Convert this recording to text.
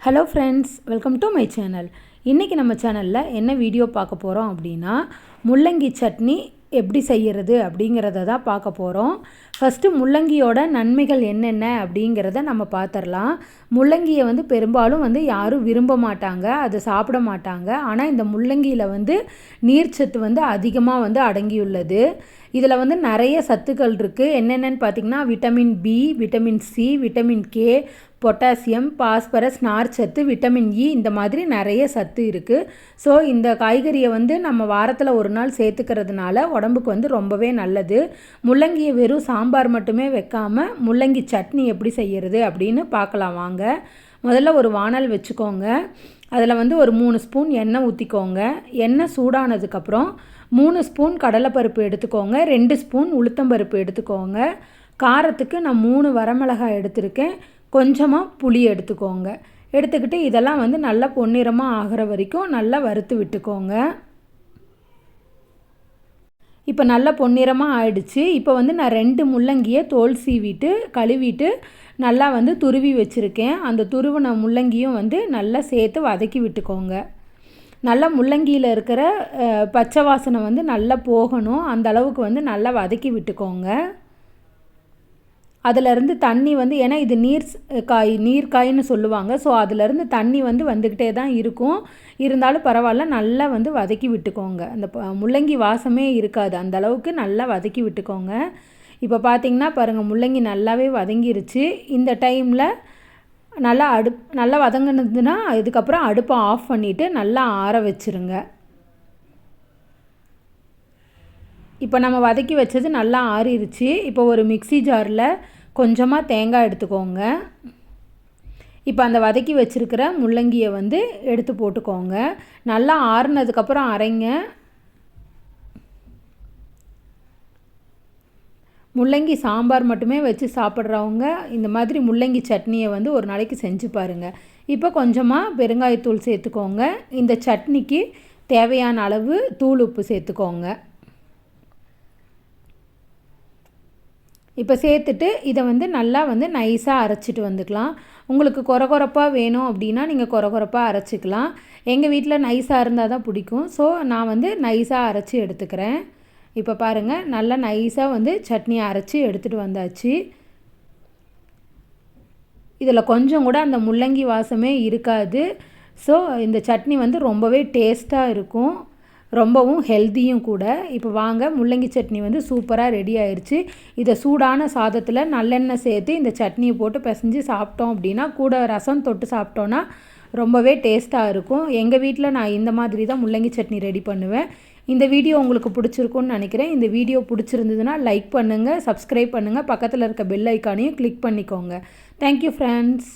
Hello friends welcome to my channel இன்றைக்கி நம்ம சேனலில் என்ன வீடியோ பார்க்க போகிறோம் அப்படின்னா முள்ளங்கி சட்னி எப்படி செய்கிறது அப்படிங்கிறத தான் பார்க்க போகிறோம் ஃபஸ்ட்டு முள்ளங்கியோட நன்மைகள் என்னென்ன அப்படிங்கிறத நம்ம பார்த்துடலாம். முள்ளங்கியை வந்து பெரும்பாலும் வந்து யாரும் விரும்ப மாட்டாங்க அதை சாப்பிட மாட்டாங்க. ஆனால் இந்த முள்ளங்கியில் வந்து நீர்ச்சத்து வந்து அதிகமாக வந்து அடங்கியுள்ளது. இதில் வந்து நிறைய சத்துக்கள் இருக்குது என்னென்னு பார்த்திங்கன்னா vitamin B vitamin C vitamin K potassium phosphorus நார்ச்சத்து விட்டமின் இ இந்த மாதிரி நிறைய சத்து இருக்குது ஸோ இந்த காய்கறியை வந்து நம்ம வாரத்தில் ஒரு நாள் சேர்த்துக்கிறதுனால உடம்புக்கு வந்து ரொம்பவே நல்லது. முள்ளங்கியை வெறும் சாம்பார் மட்டுமே வைக்காமல் முள்ளங்கி சட்னி எப்படி செய்கிறது அப்படின்னு பார்க்கலாம் வாங்க. முதல்ல ஒரு வானல் வச்சுக்கோங்க. அதில் வந்து ஒரு மூணு ஸ்பூன் எண்ணெய் ஊற்றிக்கோங்க எண்ணெய் சூடானதுக்கப்புறம் மூணு ஸ்பூன் கடலைப்பருப்பு எடுத்துக்கோங்க. ரெண்டு ஸ்பூன் உளுத்தம்பருப்பு எடுத்துக்கோங்க. காரத்துக்கு நான் மூணு வரமிளகாய் எடுத்திருக்கேன். கொஞ்சமாக புளி எடுத்துக்கோங்க. எடுத்துக்கிட்டு இதெல்லாம் வந்து நல்லா பொன்னிறமாக ஆகிற வரைக்கும் நல்லா வறுத்து விட்டுக்கோங்க. இப்போ நல்லா பொன்னிறமாக ஆயிடுச்சு. இப்போ வந்து நான் ரெண்டு முள்ளங்கியை தோல் சீவிட்டு கழுவிட்டு நல்லா வந்து துருவி வச்சுருக்கேன். அந்த துருவின முள்ளங்கியும் வந்து நல்லா சேர்த்து வதக்கி விட்டுக்கோங்க. நல்லா முள்ளங்கியில் இருக்கிற பச்சை வாசனை வந்து நல்லா போகணும். அந்த அளவுக்கு வந்து நல்லா வதக்கி விட்டுக்கோங்க. அதிலருந்து தண்ணி வந்து ஏன்னா இது நீர் காய் நீர்க்காய்னு சொல்லுவாங்க. ஸோ அதிலருந்து தண்ணி வந்து வந்துக்கிட்டே தான் இருக்கும். இருந்தாலும் பரவாயில்ல நல்லா வந்து வதக்கி விட்டுக்கோங்க. அந்த முள்ளங்கி வாசமே இருக்காது. அந்த அளவுக்கு நல்லா வதக்கி விட்டுக்கோங்க. இப்போ பார்த்தீங்கன்னா பாருங்கள் முள்ளங்கி நல்லாவே வதங்கிருச்சு. இந்த டைமில் நல்லா அடுப் நல்லா வதங்கினதுன்னா இதுக்கப்புறம் அடுப்பை ஆஃப் பண்ணிவிட்டு நல்லா ஆற வச்சுருங்க. இப்போ நம்ம வதக்கி வச்சது நல்லா ஆறிடுச்சு இப்போ ஒரு மிக்சி ஜாரில் கொஞ்சமாக தேங்காய் எடுத்துக்கோங்க. இப்போ அந்த வதக்கி வச்சுருக்கிற முள்ளங்கியை வந்து எடுத்து போட்டுக்கோங்க. நல்லா ஆறுனதுக்கப்புறம் அரைங்க. முள்ளங்கி சாம்பார் மட்டுமே வச்சு சாப்பிட்றவங்க இந்த மாதிரி முள்ளங்கி சட்னியை வந்து ஒரு நாளைக்கு செஞ்சு பாருங்கள் இப்போ கொஞ்சமாக பெருங்காயத்தூள் சேர்த்துக்கோங்க. இந்த சட்னிக்கு தேவையான அளவு தூள் உப்பு சேர்த்துக்கோங்க. இப்போ சேர்த்துட்டு இதை வந்து நல்லா வந்து நைஸாக அரைச்சிட்டு வந்துக்கலாம். உங்களுக்கு குறை குறப்பாக வேணும் அப்படின்னா நீங்கள் குறை குறப்பாக அரைச்சிக்கலாம். எங்கள் வீட்டில் நைஸாக இருந்தால் தான் பிடிக்கும். ஸோ நான் வந்து நைஸாக அரைச்சி எடுத்துக்கிறேன். இப்போ பாருங்கள் நல்லா நைஸாக வந்து சட்னி அரைச்சி எடுத்துகிட்டு வந்தாச்சு. இதில் கொஞ்சம் கூட அந்த முள்ளங்கி வாசமே இருக்காது. ஸோ இந்த சட்னி வந்து ரொம்பவே டேஸ்ட்டாக இருக்கும். ரொம்பவும் ஹெல்த்தியும் கூட. இப்போ வாங்க முள்ளங்கி சட்னி வந்து சூப்பராக ரெடி ஆயிடுச்சு இதை சூடான சாதத்தில் நல்லெண்ணெய் சேர்த்து இந்த சட்னியை போட்டு பிசைஞ்சு சாப்பிட்டோம் அப்படின்னா கூட ரசம் தொட்டு சாப்பிட்டோன்னா ரொம்பவே டேஸ்ட்டாக இருக்கும். எங்கள் வீட்டில் நான் இந்த மாதிரி தான் முள்ளங்கி சட்னி ரெடி பண்ணுவேன். இந்த வீடியோ உங்களுக்கு பிடிச்சிருக்குன்னு நினைக்கிறேன். இந்த வீடியோ பிடிச்சிருந்ததுன்னா லைக் பண்ணுங்கள் சப்ஸ்கிரைப் பண்ணுங்கள் பக்கத்தில் இருக்க பெல் ஐக்கானையும் கிளிக் பண்ணிக்கோங்க. Thank you friends